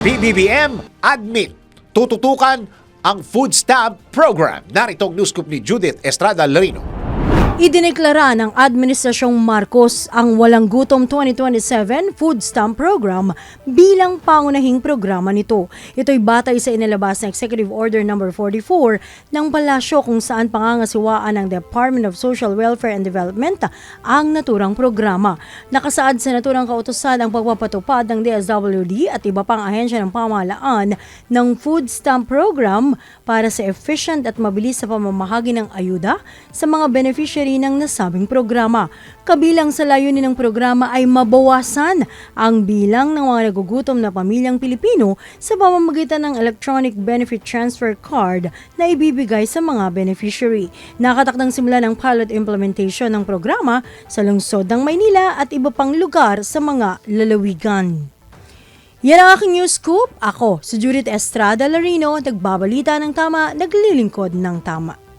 PBBM admit tututukan ang food stamp program. Narito ang news ni Judith Estrada Larino. Idineklara ng Administrasyong Marcos ang Walang Gutom 2027 Food Stamp Program bilang pangunahing programa nito. Ito'y batay sa inilabas na Executive Order No. 44 ng Palasyo kung saan pangangasiwaan ng Department of Social Welfare and Development ang naturang programa. Nakasaad sa naturang kautosan ang pagpapatupad ng DSWD at iba pang ahensya ng pamahalaan ng Food Stamp Program para sa efficient at mabilis sa pamamahagi ng ayuda sa mga beneficiary ng nasabing programa. Kabilang sa layunin ng programa ay mabawasan ang bilang ng mga nagugutom na pamilyang Pilipino sa pamamagitan ng electronic benefit transfer card na ibibigay sa mga beneficiary. Nakatakdang simula ng pilot implementation ng programa sa lungsod ng Maynila at iba pang lugar sa mga lalawigan. Yan ang aking news scoop. Ako, si Judith Estrada Larino, nagbabalita ng tama, naglilingkod ng tama.